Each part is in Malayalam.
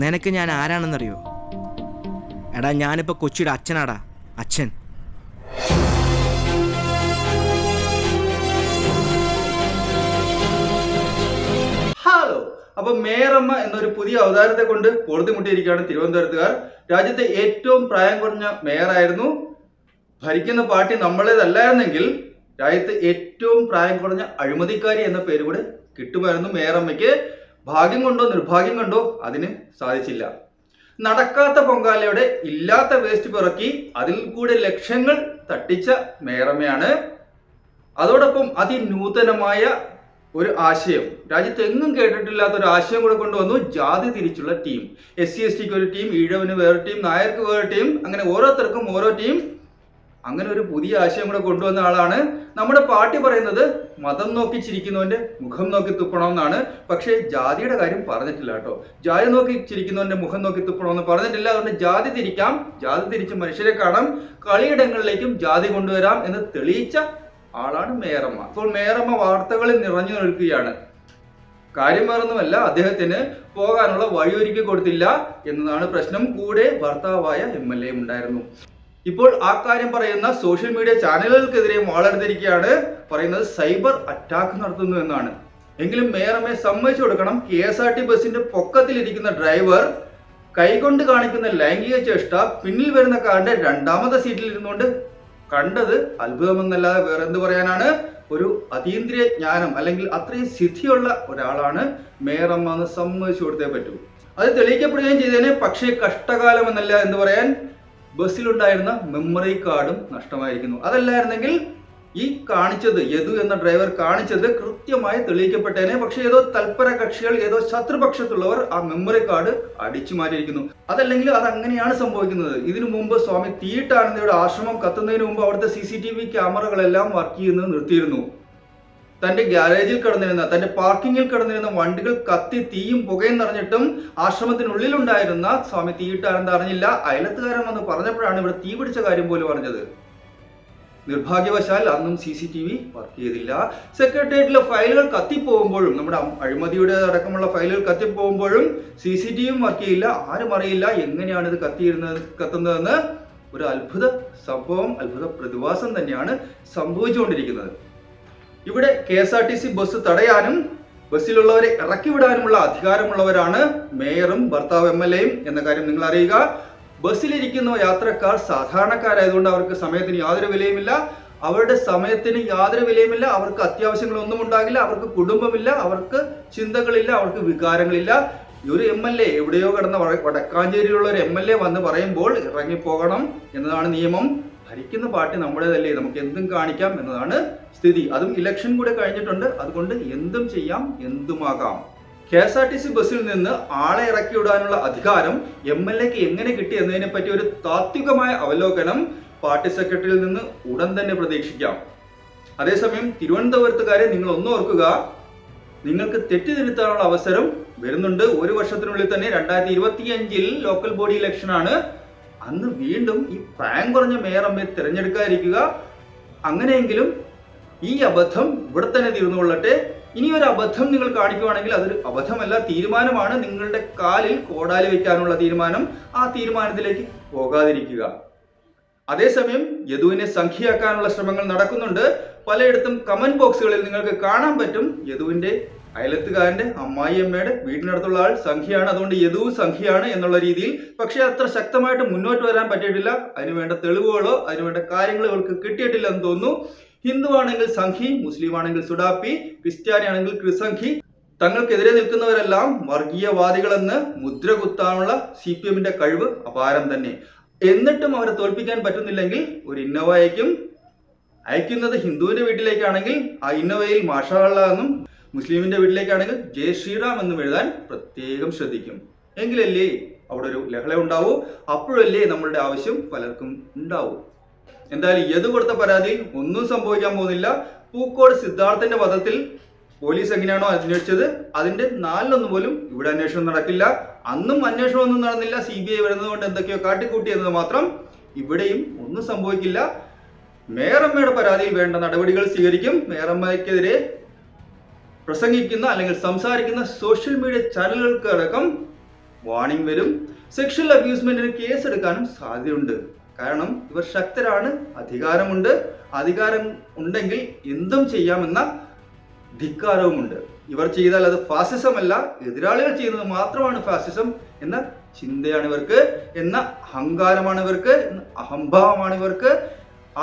നിനക്ക് ഞാൻ ആരാണെന്നറിയോ? എടാ ഞാനിപ്പോൾ കൊച്ചിയുടെ അച്ഛനാടാ. അച്ഛൻ. ഹലോ അപ്പൊ മേയറമ്മ എന്നൊരു പുതിയ അവതാരത്തെ കൊണ്ട് പൊറുതിമുട്ടിയിരിക്കുകയാണ് തിരുവനന്തപുരത്തുകാർ. രാജ്യത്തെ ഏറ്റവും പ്രായം കുറഞ്ഞ മേയറായിരുന്നു. ഭരിക്കുന്ന പാർട്ടി നമ്മളേതല്ലായിരുന്നെങ്കിൽ രാജ്യത്തെ ഏറ്റവും പ്രായം കുറഞ്ഞ അഴിമതിക്കാരി എന്ന പേര് കൂടെ കിട്ടുമായിരുന്നു മേയറമ്മയ്ക്ക് ഭാഗ്യം കൊണ്ടോ നിർഭാഗ്യം കൊണ്ടോ അതിന് സാധിച്ചില്ല. നടക്കാത്ത പൊങ്കാലയുടെ ഇല്ലാത്ത വേസ്റ്റ് പിറക്കി അതിൽ കൂടെ ലക്ഷ്യങ്ങൾ തട്ടിച്ച മേറമയാണ്. അതോടൊപ്പം അതിനൂതനമായ ഒരു ആശയം. രാജ്യത്ത് എങ്ങും കേട്ടിട്ടില്ലാത്ത ഒരു ആശയം കൂടെ കൊണ്ടുവന്നു ജാതി തിരിച്ചുള്ള ടീം എസ് സി എസ് ടിക്ക് ഒരു ടീം ഈഴവന് വേറെ ടീം നായർക്ക് വേറെ ടീം അങ്ങനെ ഓരോരുത്തർക്കും ഓരോ ടീം അങ്ങനെ ഒരു പുതിയ ആശയം കൂടെ കൊണ്ടുവന്ന ആളാണ്. നമ്മുടെ പാർട്ടി പറയുന്നത് മതം നോക്കി ചിരിക്കുന്നവന്റെ മുഖം നോക്കി തുപ്പണം എന്നാണ് പക്ഷേ ജാതിയുടെ കാര്യം പറഞ്ഞിട്ടില്ല കേട്ടോ. ജാതി നോക്കി ചിരിക്കുന്നവന്റെ മുഖം നോക്കി തുപ്പണം എന്ന് പറഞ്ഞിട്ടില്ല. അതുകൊണ്ട് ജാതി തിരിക്കാം. ജാതി തിരിച്ച് മനുഷ്യരെ കാണാം. കളിയിടങ്ങളിലേക്കും ജാതി കൊണ്ടുവരാം എന്ന് തെളിയിച്ച ആളാണ് മേയറമ്മ. അപ്പോൾ മേയറമ്മ വാർത്തകളിൽ നിറഞ്ഞു നിൽക്കുകയാണ്. കാര്യം വേറൊന്നുമല്ല അദ്ദേഹത്തിന് പോകാനുള്ള വഴിയൊരുക്കി കൊടുത്തില്ല എന്നതാണ് പ്രശ്നം. കൂടെ ഭർത്താവായ എം എൽ എ ഉണ്ടായിരുന്നു. ഇപ്പോൾ ആ കാര്യം പറയുന്ന സോഷ്യൽ മീഡിയ ചാനലുകൾക്കെതിരെ വാളെടുത്തിരിക്കുകയാണ് പറയുന്നത് സൈബർ അറ്റാക്ക് നടത്തുന്നു എന്നാണ്. എങ്കിലും മേയറമ്മയെ സമ്മതിച്ചു കൊടുക്കണം. കെ എസ് ആർ ടി ബസിന്റെ പൊക്കത്തിലിരിക്കുന്ന ഡ്രൈവർ കൈകൊണ്ട് കാണിക്കുന്ന ലൈംഗിക ചേഷ്ട പിന്നിൽ വരുന്ന കാറിന്റെ രണ്ടാമത്തെ സീറ്റിൽ ഇരുന്നുകൊണ്ട് കണ്ടത് അത്ഭുതമെന്നല്ലാതെ വേറെ എന്ത് പറയാനാണ്? ഒരു അതീന്ദ്രിയ ജ്ഞാനം അല്ലെങ്കിൽ അത്രയും സിദ്ധിയുള്ള ഒരാളാണ് മേയറമ്മ എന്ന് സമ്മതിച്ചു കൊടുത്തേ പറ്റൂ. അത് തെളിയിക്കപ്പെടുകയും ചെയ്തതിനെ പക്ഷേ കഷ്ടകാലം എന്നല്ല എന്ന് പറയാൻ ബസ്സിലുണ്ടായിരുന്ന മെമ്മറി കാർഡും നഷ്ടമായിരിക്കുന്നു. അതല്ലായിരുന്നെങ്കിൽ ഈ കാണിച്ചത് യദു എന്ന ഡ്രൈവർ കാണിച്ചത് കൃത്യമായി തെളിയിക്കപ്പെട്ടേനെ. പക്ഷെ ഏതോ തൽപര കക്ഷികൾ ഏതോ ശത്രുപക്ഷത്തുള്ളവർ ആ മെമ്മറി കാർഡ് അടിച്ചു മാറ്റിയിരിക്കുന്നു. അതല്ലെങ്കിൽ അത് അങ്ങനെയാണ് സംഭവിക്കുന്നത്. ഇതിനു മുമ്പ് സ്വാമി തീയിട്ടാനന്ദയുടെ ആശ്രമം കത്തുന്നതിന് മുമ്പ് അവിടുത്തെ സി ക്യാമറകളെല്ലാം വർക്ക് ചെയ്യുന്നത് നിർത്തിയിരുന്നു. തന്റെ ഗ്യാരേജിൽ കിടന്നിരുന്ന തന്റെ പാർക്കിങ്ങിൽ കിടന്നിരുന്ന വണ്ടികൾ കത്തി തീയും പുകയും നിറഞ്ഞിട്ടും ആശ്രമത്തിനുള്ളിൽ ഉണ്ടായിരുന്ന സ്വാമി തീയിട്ടാനന്ദ അറിഞ്ഞില്ല അയലത്തുകാരൻ വന്ന് പറഞ്ഞപ്പോഴാണ് ഇവിടെ തീ പിടിച്ച കാര്യം പോലും അറിഞ്ഞത്. നിർഭാഗ്യവശാൽ അന്നും C C T V work ചെയ്തില്ല. സെക്രട്ടേറിയറ്റിലെ ഫയലുകൾ കത്തിപ്പോകുമ്പോഴും നമ്മുടെ അഴിമതിയുടെ അടക്കമുള്ള ഫയലുകൾ കത്തിപ്പോകുമ്പോഴും സി സി ടി വിയും വർക്ക് ചെയ്യില്ല ആരും അറിയില്ല എങ്ങനെയാണ് ഇത് കത്തിയിരുന്നത് കത്തുന്നതെന്ന് ഒരു അത്ഭുത സംഭവം അത്ഭുത പ്രതിഭാസം തന്നെയാണ് സംഭവിച്ചുകൊണ്ടിരിക്കുന്നത്. ഇവിടെ K S R T C bus തടയാനും ബസ്സിലുള്ളവരെ ഇറക്കി വിടാനുമുള്ള അധികാരമുള്ളവരാണ് മേയറും ഭർത്താവ് എം എൽ എയും എന്ന കാര്യം നിങ്ങൾ അറിയുക ബസ്സിലിരിക്കുന്ന യാത്രക്കാർ സാധാരണക്കാരായതുകൊണ്ട് അവർക്ക് സമയത്തിന് യാതൊരു വിലയുമില്ല. അവരുടെ സമയത്തിന് യാതൊരു വിലയുമില്ല. അവർക്ക് അത്യാവശ്യങ്ങളൊന്നും ഉണ്ടാകില്ല. അവർക്ക് കുടുംബമില്ല. അവർക്ക് ചിന്തകളില്ല. അവർക്ക് വികാരങ്ങളില്ല. ഒരു എം എൽ എ എവിടെയോ കിടന്ന വടക്കാഞ്ചേരിയിലുള്ള ഒരു എം എൽ എ വന്ന് പറയുമ്പോൾ ഇറങ്ങിപ്പോകണം എന്നതാണ് നിയമം. ഭരിക്കുന്ന പാർട്ടി നമ്മുടേതല്ലേ നമുക്ക് എന്തും കാണിക്കാം എന്നതാണ് സ്ഥിതി. അതും ഇലക്ഷൻ കൂടെ കഴിഞ്ഞിട്ടുണ്ട്. അതുകൊണ്ട് എന്തും ചെയ്യാം എന്തുമാകാം. K S R T C ബസ്സിൽ നിന്ന് ആളെ ഇറക്കി വിടാനുള്ള അധികാരം എം എൽ എക്ക് എങ്ങനെ കിട്ടി എന്നതിനെ പറ്റി ഒരു താത്വികമായ അവലോകനം പാർട്ടി സെക്രട്ടറിയിൽ നിന്ന് ഉടൻ തന്നെ പ്രതീക്ഷിക്കാം. അതേസമയം തിരുവനന്തപുരത്തുകാരെ നിങ്ങൾ ഒന്ന് ഓർക്കുക. നിങ്ങൾക്ക് തെറ്റിദ്ധരുത്താനുള്ള അവസരം വരുന്നുണ്ട്. ഒരു വർഷത്തിനുള്ളിൽ തന്നെ രണ്ടായിരത്തി ഇരുപത്തി അഞ്ചിൽ ലോക്കൽ ബോഡി ഇലക്ഷൻ ആണ് അന്ന് വീണ്ടും ഈ പ്രായം കുറഞ്ഞ മേയറമ്മയെ തിരഞ്ഞെടുക്കാതിരിക്കുക. അങ്ങനെയെങ്കിലും ഈ അബദ്ധം ഇവിടെ തന്നെ തീർന്നുകൊള്ളട്ടെ ഇനി ഒരു അബദ്ധം നിങ്ങൾ കാണിക്കുകയാണെങ്കിൽ അതൊരു അബദ്ധമല്ല തീരുമാനമാണ് നിങ്ങളുടെ കാലിൽ കോടാലി വയ്ക്കാനുള്ള തീരുമാനം. ആ തീരുമാനത്തിലേക്ക് പോകാതിരിക്കുക. അതേസമയം യദുവിനെ സംഖ്യയാക്കാനുള്ള ശ്രമങ്ങൾ നടക്കുന്നുണ്ട്. പലയിടത്തും കമന്റ് ബോക്സുകളിൽ നിങ്ങൾക്ക് കാണാൻ പറ്റും. യദുവിന്റെ അയലത്തുകാരന്റെ അമ്മായിയമ്മയുടെ വീടിനടുത്തുള്ള ആൾ സംഖ്യയാണ്. അതുകൊണ്ട് യദുവും സംഖ്യയാണ് എന്നുള്ള രീതിയിൽ. പക്ഷേ അത്ര ശക്തമായിട്ട് മുന്നോട്ട് വരാൻ പറ്റിയിട്ടില്ല. അതിനുവേണ്ട തെളിവുകളോ അതിനുവേണ്ട കാര്യങ്ങളോ ഇവർക്ക് കിട്ടിയിട്ടില്ല എന്ന് തോന്നുന്നു. ഹിന്ദു ആണെങ്കിൽ സംഖി മുസ്ലിം ആണെങ്കിൽ സുഡാപ്പി ക്രിസ്ത്യാനി ആണെങ്കിൽ ക്രിസംഖി. തങ്ങൾക്കെതിരെ നിൽക്കുന്നവരെല്ലാം വർഗീയവാദികളെന്ന് മുദ്ര കുത്താനുള്ള സി പി എമ്മിന്റെ കഴിവ് അപാരം തന്നെ. എന്നിട്ടും അവരെ തോൽപ്പിക്കാൻ പറ്റുന്നില്ലെങ്കിൽ ഒരു ഇന്നോവ അയക്കും. അയക്കുന്നത് ഹിന്ദുവിന്റെ വീട്ടിലേക്കാണെങ്കിൽ ആ ഇന്നോവയിൽ മാഷാള്ള എന്നും മുസ്ലിമിന്റെ വീട്ടിലേക്കാണെങ്കിൽ ജയ് ശ്രീറാം എന്നും എഴുതാൻ പ്രത്യേകം ശ്രദ്ധിക്കും. എങ്കിലല്ലേ അവിടെ ഒരു ലഹള ഉണ്ടാവൂ? അപ്പോഴല്ലേ നമ്മളുടെ ആവശ്യം പലർക്കും ഉണ്ടാവൂ. എന്തായാലും ഏത് കൊടുത്ത പരാതിയിൽ ഒന്നും സംഭവിക്കാൻ പോകുന്നില്ല. പൂക്കോട് സിദ്ധാർത്ഥന്റെ വധത്തിൽ പോലീസ് എങ്ങനെയാണോ അന്വേഷിച്ചത്? അതിന്റെ നാലിലൊന്നും പോലും ഇവിടെ അന്വേഷണം നടക്കില്ല. അന്നും അന്വേഷണം ഒന്നും നടന്നില്ല. സി ബി ഐ വരുന്നത് കൊണ്ട് എന്തൊക്കെയോ കാട്ടിക്കൂട്ടി എന്നത് മാത്രം ഇവിടെയും ഒന്നും സംഭവിക്കില്ല. മേയറമ്മയുടെ പരാതിയിൽ വേണ്ട നടപടികൾ സ്വീകരിക്കും. മേയറമ്മയ്ക്കെതിരെ പ്രസംഗിക്കുന്ന അല്ലെങ്കിൽ സംസാരിക്കുന്ന സോഷ്യൽ മീഡിയ ചാനലുകൾക്ക് അടക്കം വാണിംഗ് വരും. സെക്ഷൽ അബ്യൂസ്മെന്റിന് കേസ് എടുക്കാനും സാധ്യതയുണ്ട്. കാരണം ഇവർ ശക്തരാണ് അധികാരമുണ്ട്. അധികാരം ഉണ്ടെങ്കിൽ എന്തും ചെയ്യാമെന്ന ധിക്കാരവുമുണ്ട്. ഇവർ ചെയ്താൽ അത് ഫാസിസം അല്ല എതിരാളികൾ ചെയ്യുന്നത് മാത്രമാണ് ഫാസിസം എന്ന ചിന്തയാണ് ഇവർക്ക് എന്ന അഹങ്കാരമാണ് ഇവർക്ക് എന്ന അഹംഭാവമാണ് ഇവർക്ക്.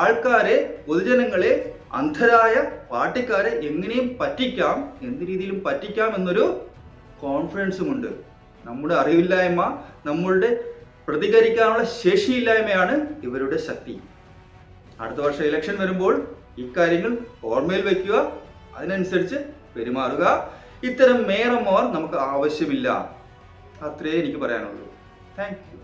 ആൾക്കാരെ പൊതുജനങ്ങളെ അന്ധരായ പാർട്ടിക്കാരെ എങ്ങനെയും പറ്റിക്കാം എന്ത് രീതിയിലും പറ്റിക്കാം എന്നൊരു കോൺഫിഡൻസുമുണ്ട്. നമ്മുടെ അറിവില്ലായ്മ നമ്മളുടെ പ്രതികരിക്കാനുള്ള ശേഷിയില്ലായ്മയാണ് ഇവരുടെ ശക്തി. അടുത്ത വർഷം ഇലക്ഷൻ വരുമ്പോൾ ഇക്കാര്യങ്ങൾ ഓർമ്മയിൽ വയ്ക്കുക അതിനനുസരിച്ച് പെരുമാറുക. ഇത്തരം മേയർമാർ നമുക്ക് ആവശ്യമില്ല. അത്രേ എനിക്ക് പറയാനുള്ളൂ. Thank you